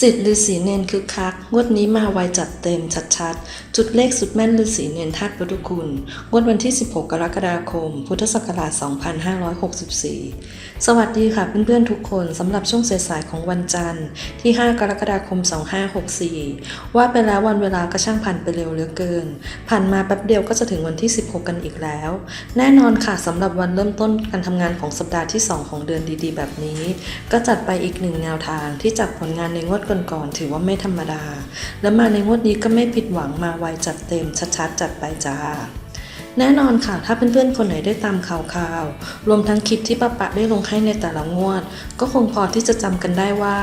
สิทธิ์ฤาษีเนนคึกคัก งวดนี้มาไวจัดเต็มชัดๆ จุดเลขสุดแม่นฤาษีเนนธาตุพุทธคุณ งวดวันที่ 16 กรกฎาคม พุทธศักราช 2564 สวัสดีค่ะเพื่อนๆทุกคนสำหรับช่วงสายๆของวันจันทร์ที่ 5 กรกฎาคม 2564 ว่าไปแล้ววันเวลาก็ช่างผ่านไปเร็วเหลือเกิน ผ่านมาแป๊บเดียวก็จะถึงวันที่ 16 กันอีกแล้ว แน่นอนค่ะสำหรับวันเริ่มต้นการทำงานของสัปดาห์ที่ 2 ของเดือนดีๆ แบบนี้ ก็จัดไปอีกหนึ่งแนวทางที่จัดผลงานในงวดก่อนๆถือว่าไม่ธรรมดา และมาในงวดนี้ก็ไม่ผิดหวังมาไวจัดเต็มชัดๆจัดไปจ้า แน่นอนค่ะ ถ้าเพื่อนๆคนไหนได้ตามข่าวๆรวมทั้งคลิปที่ป้าปะได้ลงให้ในแต่ละงวด ก็คงพอที่จะจำกันได้ว่า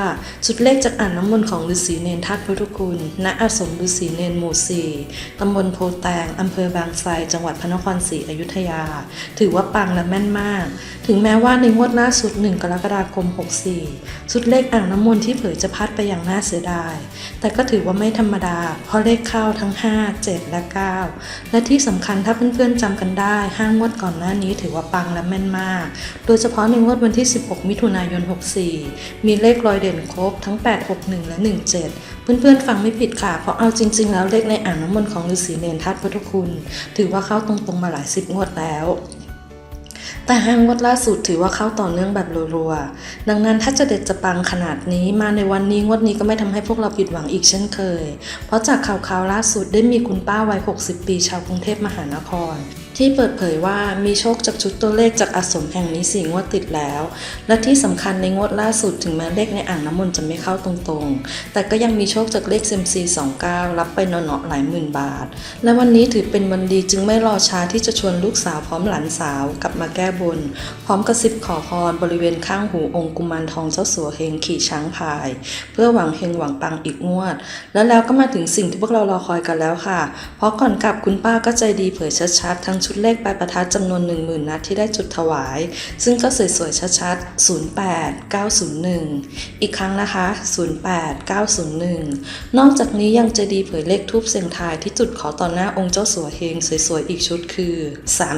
ชุดเลขจากอ่างน้ำมนต์ของฤาษีเนนทัตพุทธคุณ ณอาสมฤาษีเนนหมู่สี่ตำบลโพแตงอำเภอบางไทรจังหวัดพระนครศรีอยุธยา ถือว่าปังและแม่นมาก ถึงแม้ว่าในงวดล่าสุด 1 กรกฎาคม 64 ชุดเลขอ่างน้ำมนต์ที่เผยจะพัดไปอย่างน่าเสียดาย แต่ก็ถือว่าไม่ธรรมดา เพราะเลขเข้าทั้ง 5 7 และ 9 และที่สำคัญถ้าเพื่อนื่อนๆจำกันได้ ห้างวดก่อนหน้านี้ถือว่าปังและแม่นมาก โดยเฉพาะในงวดวันที่ 16 มิถุนายน 64 มีเลขรอยเด่นครบทั้ง 8 6 1 และ 17 เพื่อนๆฟังไม่ผิดค่ะ เพราะเอาจริง ๆ แล้วเลขในอ่างน้ำมนต์ของฤาษีเนรทัตพุทธคุณ ถือว่าเข้าตรงๆมาหลายสิบงวดแล้ว แต่ห้างงวดล่าสุดถือว่าเข้าต่อเนื่องแบบรัวๆ ดังนั้นถ้าจะเด็ดจะปังขนาดนี้มาในวันนี้งวดนี้ก็ไม่ทำให้พวกเราผิดหวังอีกเช่นเคย เพราะจากข่าวๆล่าสุดได้มีคุณป้าวัย 60 ปีชาวกรุงเทพมหานคร ที่เปิดเผยว่ามีโชคจากชุดตัวเลขจากอาสมแห่งนี้สี่งวดติดแล้ว และที่สำคัญในงวดล่าสุดถึงแม้เลขในอ่างน้ำมนต์จะไม่เข้าตรงๆ แต่ก็ยังมีโชคจากเลขเซมซี29รับไปเนาะๆหลายหมื่นบาท และวันนี้ถือเป็นวันดีจึงไม่รอช้าที่จะชวนลูกสาวพร้อมหลานสาวกลับมาแก้บน พร้อมกระซิบขอพรบริเวณข้างหูองค์กุมารทองเจ้าสัวเฮงขี่ช้างพาย เพื่อหวังเฮงหวังปังอีกงวด แล้วแล้วก็มาถึงสิ่งที่พวกเรารอคอยกันแล้วค่ะ เพราะก่อนกลับคุณป้าก็ใจดีเผยชัดๆ ทั้งชุดเลขปลายประทัดจำนวน1 0,000นัดที่ได้จุดถวาย ซึ่งก็สวยๆชัดๆ 08 901 อีกครั้งนะคะ 08 901 นอกจากนี้ยังใจดีเผยเลขทูบเสียงทายที่จุดขอต่อหน้าองค์เจ้าสัวเฮงสวยๆอีกชุดคือ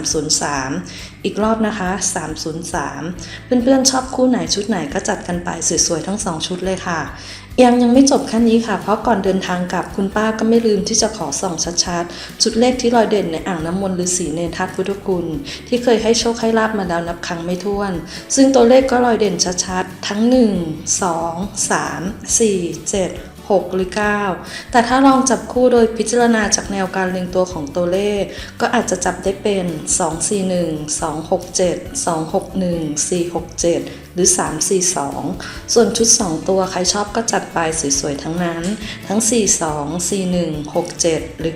303 อีกรอบนะคะ 303 เพื่อนๆชอบคู่ไหนชุดไหนก็จัดกันไปสวยๆทั้งสองชุดเลยค่ะ ยังยังไม่จบแค่นี้ค่ะ เพราะก่อนเดินทางกลับคุณป้าก็ไม่ลืมที่จะขอส่องชัดๆชุดเลขที่ลอยเด่นในอ่างน้ำมนต์ฤาษีเนรทัตพุทธคุณ ที่เคยให้โชคให้ลาบมาแล้วนับครั้งไม่ถ้วน ซึ่งตัวเลขก็ลอยเด่นชัดๆ ทั้ง 1 2 3 4 7 6 หรือ 9 แต่ถ้าลองจับคู่โดยพิจารณาจากแนวการเรียงตัวของตัวเลข ก็อาจจะจับได้เป็น 241 267 261 467 หรือ 342 ส่วนชุด 2 ตัวใครชอบก็จัดไปสวยๆ ทั้งนั้น ทั้ง 42 41 67 หรือ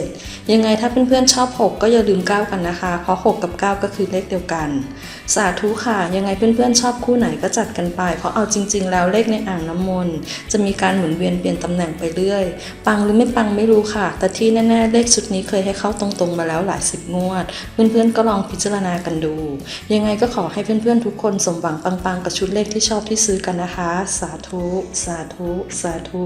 97 ยังไงถ้าเพื่อนๆชอบ 6 ก็อย่าลืม 9 กันนะคะ เพราะ 6 กับ 9 ก็คือเลขเดียวกัน สาธุค่ะ ยังไงเพื่อนๆชอบคู่ไหนก็จัดกันไป เพราะเอาจริง ๆ แล้วเลขในอ่างน้ำมนต์จะมีการหมุนเวียนเปลี่ยนตำแหน่งไปเรื่อย ปังหรือไม่ปังไม่รู้ค่ะ แต่ที่แน่ๆเลขชุดนี้เคยให้เข้าตรงๆมาแล้วหลายสิบงวด เพื่อนๆก็ลองพิจารณากันดู ยังไงก็ขอให้เพื่อนๆทุกคนสมหวังปังปังกับชุดเลขที่ชอบที่ซื้อกันนะคะ สาธุ สาธุ สาธุ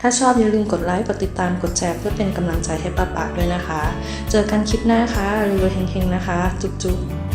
ถ้าชอบอย่าลืมกดไลค์ กดติดตาม กดแชร์เพื่อเป็นกำลังใจให้ป้าปะด้วยนะคะ เจอกันคลิปหน้าค่ะรวยเฮงๆนะคะ จุ๊บๆ